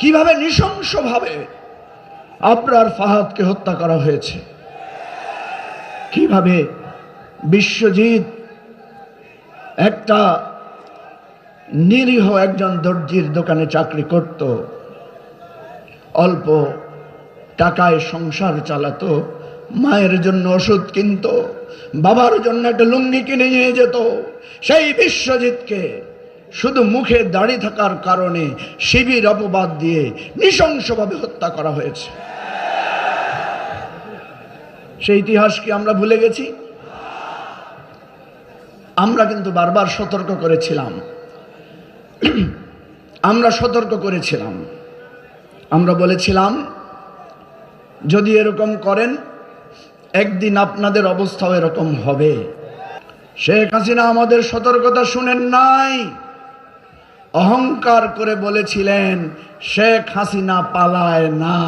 কীভাবে নৃশংসভাবে আপনার ফাহাদকে হত্যা করা হয়েছে? কীভাবে বিশ্বজিৎ একটা নিরীহ একজন দর্জির দোকানে চাকরি করত, অল্প টাকায় সংসার চালাতো, মায়ের জন্য ওষুধ কিনত, বাবার জন্য একটা লুঙ্গি কিনে নিয়ে যেত, সেই বিশ্বজিৎকে শুধু মুখে দাঁড়িয়ে থাকার কারণে শিবির অপবাদ দিয়ে নৃশংসভাবে হত্যা করা হয়েছে। সেই ইতিহাস কি আমরা ভুলে গেছি? আমরা কিন্তু বারবার সতর্ক করেছিলাম। আমরা সতর্ক করেছিলাম। আমরা বলেছিলাম, যদি এরকম করেন, একদিন আপনাদের অবস্থাও এরকম হবে। শেখ হাসিনা আমাদের সতর্কতা শুনেন নাই। অহংকার করে বলেছিলেন শেখ হাসিনা পালায় না।